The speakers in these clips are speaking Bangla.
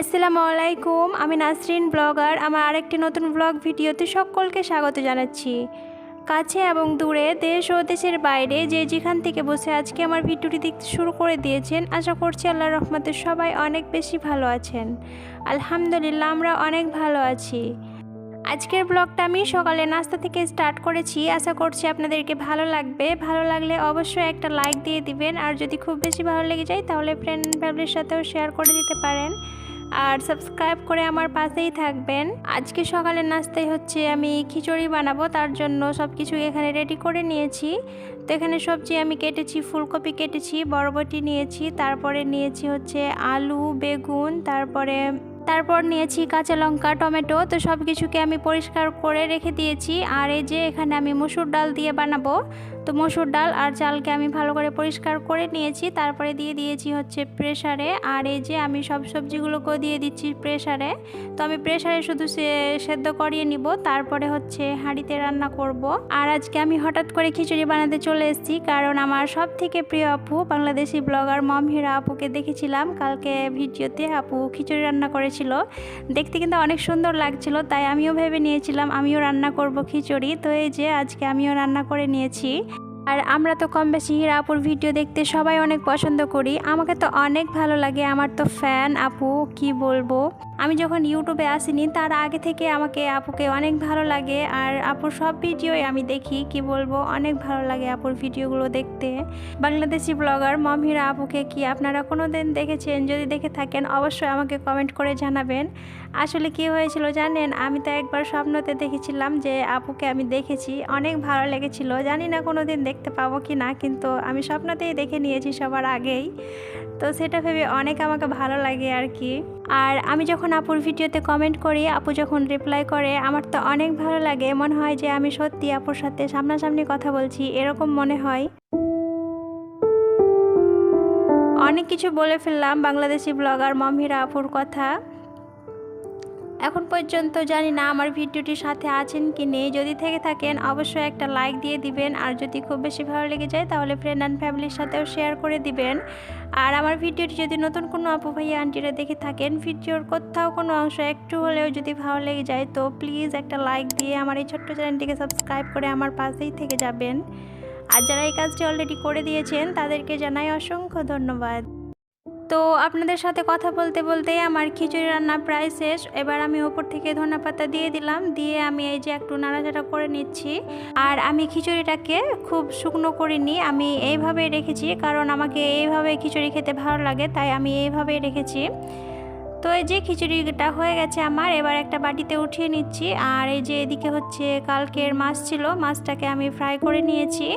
আসসালামু আলাইকুম, আমি নাসরিন ব্লগার। আমার আরেকটি নতুন ব্লগ ভিডিওতে সকলকে স্বাগত জানাচ্ছি। কাছে এবং দূরে, দেশ ও দেশের বাইরে যে যেখান থেকে বসে আজকে আমার ভিডিওটি দেখতে শুরু করে দিয়েছেন, আশা করছি আল্লাহ রহমতে সবাই অনেক বেশি ভালো আছেন। আলহামদুলিল্লাহ, আমরা অনেক ভালো আছি। আজকের ব্লগটা আমি সকালে নাস্তা থেকে স্টার্ট করেছি। আশা করছি আপনাদেরকে ভালো লাগবে। ভালো লাগলে অবশ্যই একটা লাইক দিয়ে দিবেন। আর যদি খুব বেশি ভালো লেগে যায়, তাহলে ফ্রেন্ড ফ্যামিলির সাথেও শেয়ার করে দিতে পারেন। আর সাবস্ক্রাইব করে আমার পাশেই থাকবেন। আজকে সকালের নাস্তায় হচ্ছে আমি খিচুড়ি বানাবো, তার জন্য সব কিছু এখানে রেডি করে নিয়েছি। তো এখানে সবজি আমি কেটেছি, ফুলকপি কেটেছি, বরবটি নিয়েছি, তারপরে নিয়েছি হচ্ছে আলু, বেগুন, তারপরে তারপর নিয়েছি কাঁচা লঙ্কা, টমেটো, তো সব কিছুকে আমি পরিষ্কার করে রেখে দিয়েছি। আর এই যে এখানে আমি মসুর ডাল দিয়ে বানাবো, তো মসুর ডাল আর চালকে আমি ভালো করে পরিষ্কার করে নিয়েছি। তারপরে দিয়ে দিয়েছি হচ্ছে প্রেসারে। আর এই যে আমি সব সবজিগুলোকেও দিয়ে দিচ্ছি প্রেসারে। তো আমি প্রেসারে শুধু সেদ্ধ করিয়ে নিব, তারপরে হচ্ছে হাঁড়িতে রান্না করব। আর আজকে আমি হঠাৎ করে খিচুড়ি বানাতে চলে এসেছি, কারণ আমার সব থেকে প্রিয় আপু, বাংলাদেশি ব্লগার মম হিরা আপুকে দেখেছিলাম। কালকে ভিডিওতে আপু খিচুড়ি রান্না করেছিল। দেখতে কিন্তু অনেক সুন্দর লাগছিল, তাই আমিও ভেবে নিয়েছিলাম আমিও রান্না করব খিচুড়ি। তো এই যে আজকে আমিও রান্না করে নিয়েছি। আর আমরা তো কম বেশি হীরা আপুর ভিডিও দেখতে সবাই অনেক পছন্দ করি। আমাকে তো অনেক ভালো লাগে, আমার তো ফ্যান আপু, কি বলব? আমি যখন ইউটিউবে আসিনি, তার আগে থেকে আমাকে আপুকে অনেক ভালো লাগে। আর আপুর সব ভিডিওই আমি দেখি, কি বলব, অনেক ভালো লাগে আপুর ভিডিওগুলো দেখতে। বাংলাদেশি ব্লগার মমহিরা আপুকে কি আপনারা কোনো দিন দেখেছেন? যদি দেখে থাকেন, অবশ্যই আমাকে কমেন্ট করে জানাবেন। আসলে কি হয়েছিল জানেন, আমি তো একবার স্বপ্নতে দেখেছিলাম যে আপুকে আমি দেখেছি। অনেক ভালো লেগেছিল। জানি না কোনো দিন দেখতে পাবো কি না, কিন্তু আমি স্বপ্নতেই দেখে নিয়েছি সবার আগেই। তো সেটা ভেবে অনেক আমাকে ভালো লাগে আর কি। আর আমি যখন আপুর ভিডিওতে কমেন্ট করি, আপু যখন রিপ্লাই করে, আমার তো অনেক ভালো লাগে। মনে হয় যে আমি সত্যি আপুর সাথে সামনাসামনি কথা বলছি, এরকম মনে হয়। অনেক কিছু বলে ফেললাম বাংলাদেশি ব্লগার মমহিরা আপুর কথা। এখন পর্যন্ত জানি না আমার ভিডিওটির সাথে আছেন কি নেই। যদি থেকে থাকেন, অবশ্যই একটা লাইক দিয়ে দিবেন। আর যদি খুব বেশি ভালো লেগে যায়, তাহলে ফ্রেন্ড অ্যান্ড ফ্যামিলির সাথেও শেয়ার করে দিবেন। আর আমার ভিডিওটি যদি নতুন কোনো আপু ভাইয়া, আন্টিরা দেখে থাকেন, ভিডিওর কোথাও কোনো অংশ একটু হলেও যদি ভালো লেগে যায়, তো প্লিজ একটা লাইক দিয়ে আমার এই ছোট্ট চ্যানেলটিকে সাবস্ক্রাইব করে আমার পাশেই থেকে যাবেন। আর যারা এই কাজটি অলরেডি করে দিয়েছেন, তাদেরকে জানাই অসংখ্য ধন্যবাদ। তো আপনাদের সাথে কথা বলতে বলতে আমার খিচুড়ি রান্না প্রায় শেষ। এবার আমি ওপর থেকে ধনে পাতা দিয়ে দিলাম। দিয়ে আমি এই যে একটু নাড়াচাড়া করে নিচ্ছি। আর আমি খিচুড়িটাকে খুব শুকনো করিনি। আমি এইভাবেই রেখেছি, কারণ আমাকে এইভাবে খিচুড়ি খেতে ভালো লাগে, তাই আমি এইভাবেই রেখেছি। তো এই যে খিচুড়িটা হয়ে গেছে আমার, এবার একটা বাটিতে উঠিয়ে নিচ্ছি। আর এই যে এদিকে হচ্ছে কালকের মাছ ছিল, মাছটাকে আমি ফ্রাই করে নিয়েছি।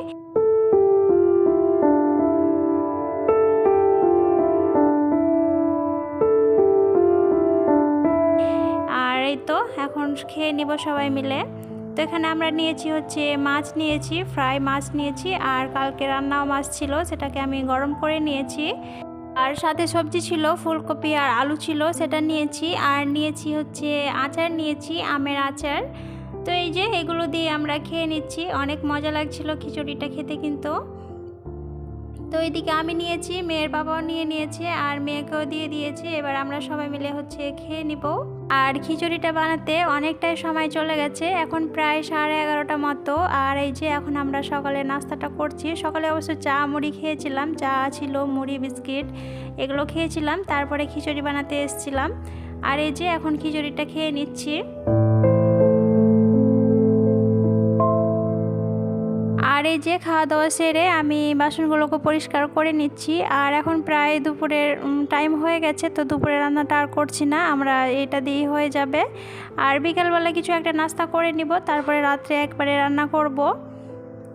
এখন খেয়ে নিব সবাই মিলে। তো এখানে আমরা নিয়েছি হচ্ছে মাছ নিয়েছি, ফ্রাই মাছ নিয়েছি, আর কালকে রান্নাও মাছ ছিল, সেটাকে আমি গরম করে নিয়েছি। আর সাথে সবজি ছিল, ফুলকপি আর আলু ছিল, সেটা নিয়েছি। আর নিয়েছি হচ্ছে আচার, নিয়েছি আমের আচার। তো এই যে এগুলো দিয়ে আমরা খেয়ে নিচ্ছি, অনেক মজা লাগছিল খিচুড়িটা খেতে কিন্তু। তো এইদিকে আমি নিয়েছি, মেয়ের বাবাও নিয়ে নিয়েছে আর মেয়েকেও দিয়ে দিয়েছে। এবার আমরা সবাই মিলে হচ্ছে খেয়ে নিব। আর খিচুড়িটা বানাতে অনেকটাই সময় চলে গেছে, এখন প্রায় সাড়ে এগারোটা মতো। আর এই যে এখন আমরা সকালে নাস্তাটা করছি, সকালে অবশ্য চা, মুড়ি খেয়েছিলাম। চা ছিল, মুড়ি, বিস্কিট এগুলো খেয়েছিলাম। তারপরে খিচুড়ি বানাতে এসছিলাম। আর এই যে এখন খিচুড়িটা খেয়ে নিচ্ছি। এই যে খাওয়া দাওয়া সেরে আমি বাসনগুলোকে পরিষ্কার করে নিচ্ছি। আর এখন প্রায় দুপুরের টাইম হয়ে গেছে, তো দুপুরের রান্নাটা আর করছি না। আমরা এটা দিয়েই হয়ে যাবে। আর বিকালবেলা কিছু একটা নাস্তা করে নিব, তারপরে রাত্রে একবারে রান্না করব।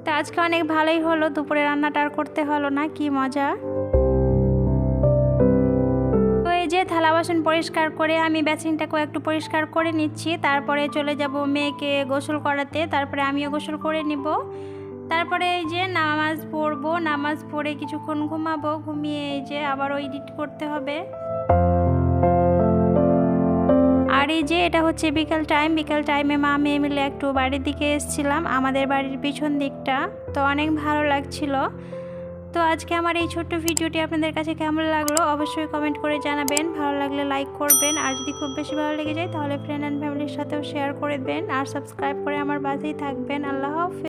তো আজকে অনেক ভালোই হলো, দুপুরে রান্নাটা আর করতে হলো না, কি মজা। যে থালা বাসন পরিষ্কার করে আমি বেসিনটাকেও একটু পরিষ্কার করে নিচ্ছি। তারপরে চলে যাব মেয়েকে গোসল করাতে, তারপরে আমিও গোসল করে নিব। তারপরে এই যে নামাজ পড়ব, নামাজ পড়ে কিছুক্ষণ ঘুমাবো, ঘুমিয়ে এই যে আবারও এডিট করতে হবে। আর এই যে এটা হচ্ছে বিকাল টাইম বিকাল টাইমে মা মেয়ে মিলে একটু বাড়ির দিকে এসেছিলাম, আমাদের বাড়ির পিছন দিকটা, তো অনেক ভালো লাগছিল। তো আজকে আমার এই ছোট্ট ভিডিওটি আপনাদের কাছে কেমন লাগল অবশ্যই কমেন্ট করে জানাবেন, ভালো লাগলে লাইক করবেন, আর যদি খুব বেশি ভালো লেগে যায় তাহলে ফ্রেন্ড অ্যান্ড ফ্যামিলির সাথেও শেয়ার করে দেবেন, আর সাবস্ক্রাইব করে আমার বাসেই থাকবেন। আল্লাহ হাফেজ।